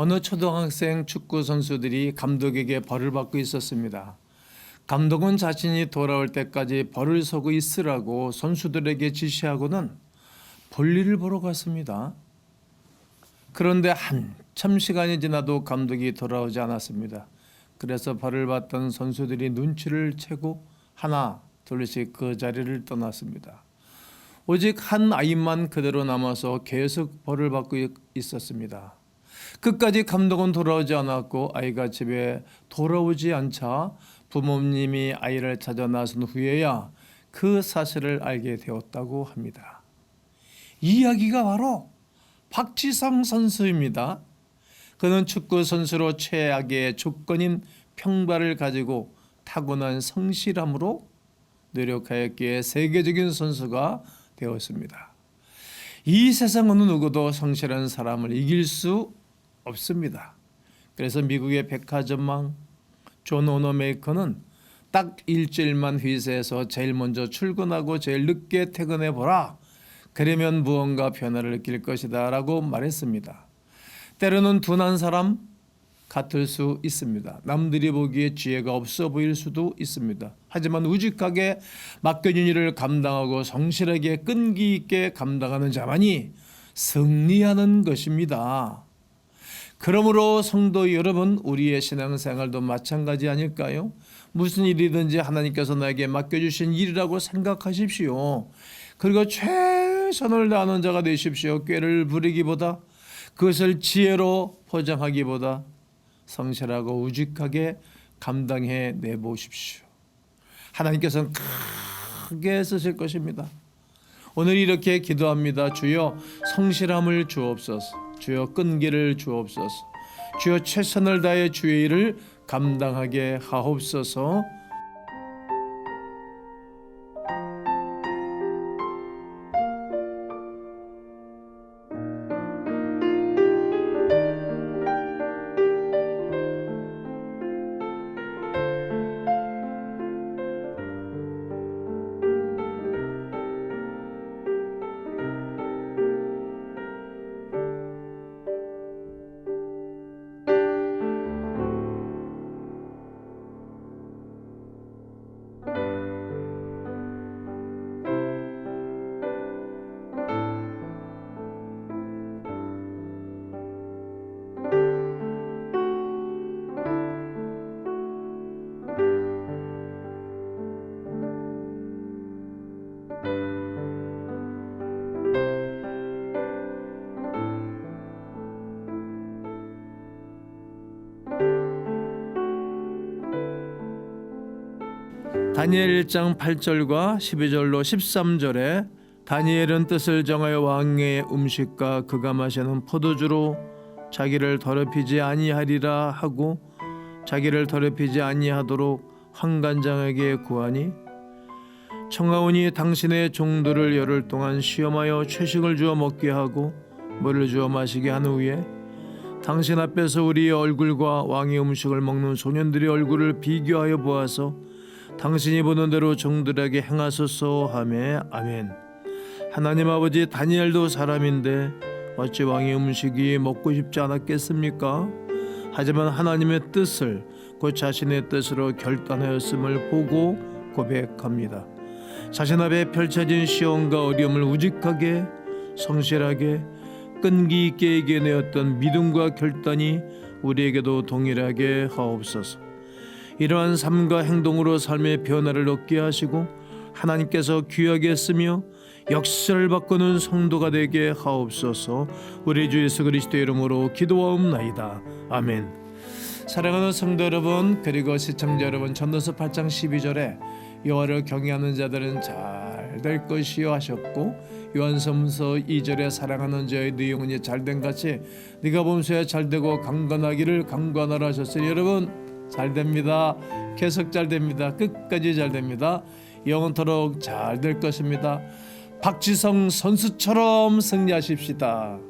어느 초등학생 축구 선수들이 감독에게 벌을 받고 있었습니다. 감독은 자신이 돌아올 때까지 벌을 서고 있으라고 선수들에게 지시하고는 볼일을 보러 갔습니다. 그런데 한참 시간이 지나도 감독이 돌아오지 않았습니다. 그래서 벌을 받던 선수들이 눈치를 채고 하나 둘씩 그 자리를 떠났습니다. 오직 한 아이만 그대로 남아서 계속 벌을 받고 있었습니다. 끝까지 감독은 돌아오지 않았고 아이가 집에 돌아오지 않자 부모님이 아이를 찾아 나선 후에야 그 사실을 알게 되었다고 합니다. 이 이야기가 바로 박지성 선수입니다. 그는 축구 선수로 최악의 조건인 평발을 가지고 타고난 성실함으로 노력하였기에 세계적인 선수가 되었습니다. 이 세상 어느 누구도 성실한 사람을 이길 수 없습니다. 그래서 미국의 백화점망 존 오너메이커는 딱 일주일만 회사에서 제일 먼저 출근하고 제일 늦게 퇴근해 보라. 그러면 무언가 변화를 느낄 것이다라고 말했습니다. 때로는 둔한 사람 같을 수 있습니다. 남들이 보기에 지혜가 없어 보일 수도 있습니다. 하지만 우직하게 맡겨진 일을 감당하고 성실하게 끈기 있게 감당하는 자만이 승리하는 것입니다. 그러므로 성도 여러분, 우리의 신앙생활도 마찬가지 아닐까요? 무슨 일이든지 하나님께서 나에게 맡겨주신 일이라고 생각하십시오. 그리고 최선을 다하는 자가 되십시오. 꾀를 부리기보다 그것을 지혜로 포장하기보다 성실하고 우직하게 감당해 내보십시오. 하나님께서는 크게 쓰실 것입니다. 오늘 이렇게 기도합니다. 주여 성실함을 주옵소서. 주여 끈기를 주옵소서. 주여 최선을 다해 주의 일을 감당하게 하옵소서. 다니엘 1장 8절과 12절로 13절에 다니엘은 뜻을 정하여 왕의 음식과 그가 마시는 포도주로 자기를 더럽히지 아니하리라 하고 자기를 더럽히지 아니하도록 환관장에게 구하니 청하오니 당신의 종들을 열흘 동안 시험하여 채식을 주어 먹게 하고 물을 주어 마시게 한 후에 당신 앞에서 우리의 얼굴과 왕의 음식을 먹는 소년들의 얼굴을 비교하여 보아서 당신이 보는 대로 종들에게 행하소서 하매 아멘. 하나님 아버지 다니엘도 사람인데 어찌 왕의 음식이 먹고 싶지 않았겠습니까? 하지만 하나님의 뜻을 곧 자신의 뜻으로 결단하였음을 보고 고백합니다. 자신 앞에 펼쳐진 시험과 어려움을 우직하게 성실하게 끈기 있게 이겨내었던 믿음과 결단이 우리에게도 동일하게 하옵소서. 이러한 삶과 행동으로 삶의 변화를 얻게 하시고 하나님께서 귀하게 쓰며 역사를 바꾸는 성도가 되게 하옵소서. 우리 주 예수 그리스도 이름으로 기도하옵나이다. 아멘. 사랑하는 성도 여러분 그리고 시청자 여러분 전도서 8장 12절에 여호와를 경외하는 자들은 잘 될 것이요 하셨고 요한섬서 2절에 사랑하는 자의 네 영혼이 잘된 같이 네가 범수에 잘되고 강건하기를 강건하라 하셨으니 여러분 잘 됩니다. 계속 잘 됩니다. 끝까지 잘 됩니다. 영원토록 잘 될 것입니다. 박지성 선수처럼 승리하십시다.